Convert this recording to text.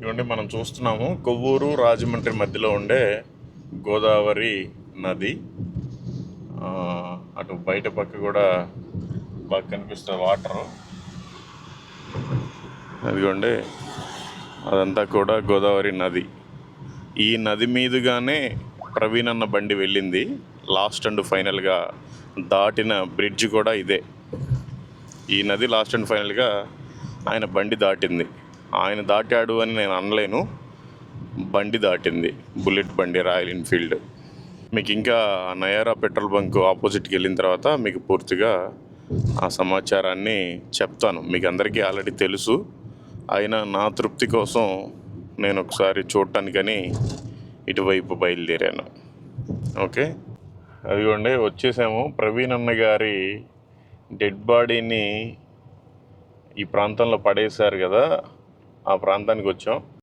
ఇవ్వండి మనం చూస్తున్నాము కొవ్వూరు రాజమండ్రి మధ్యలో ఉండే గోదావరి నది. అటు బయట పక్క కూడా బాగా కనిపిస్తుంది వాటరు. అదిగోండి అదంతా కూడా గోదావరి నది. ఈ నది మీదుగానే ప్రవీణ్ అన్న బండి వెళ్ళింది. లాస్ట్ అండ్ ఫైనల్గా దాటిన బ్రిడ్జ్ కూడా ఇదే. ఈ నది లాస్ట్ అండ్ ఫైనల్గా ఆయన బండి దాటింది. ఆయన దాటాడు అని నేను అనలేను. బండి దాటింది. బుల్లెట్ బండి రాయల్ ఎన్ఫీల్డ్. మీకు ఇంకా నయారా పెట్రోల్ బంక్ ఆపోజిట్కి వెళ్ళిన తర్వాత మీకు పూర్తిగా ఆ సమాచారాన్ని చెప్తాను. మీకు అందరికీ ఆల్రెడీ తెలుసు. అయినా నా తృప్తి కోసం నేను ఒకసారి చూడటానికని ఇటువైపు బయలుదేరాను. ఓకే? అదిగోండి వచ్చేసాము. ప్రవీణ్ అన్న గారి డెడ్ బాడీని ఈ ప్రాంతంలో పడేశారు కదా. ఆ ప్రాంతానికి వచ్చాం.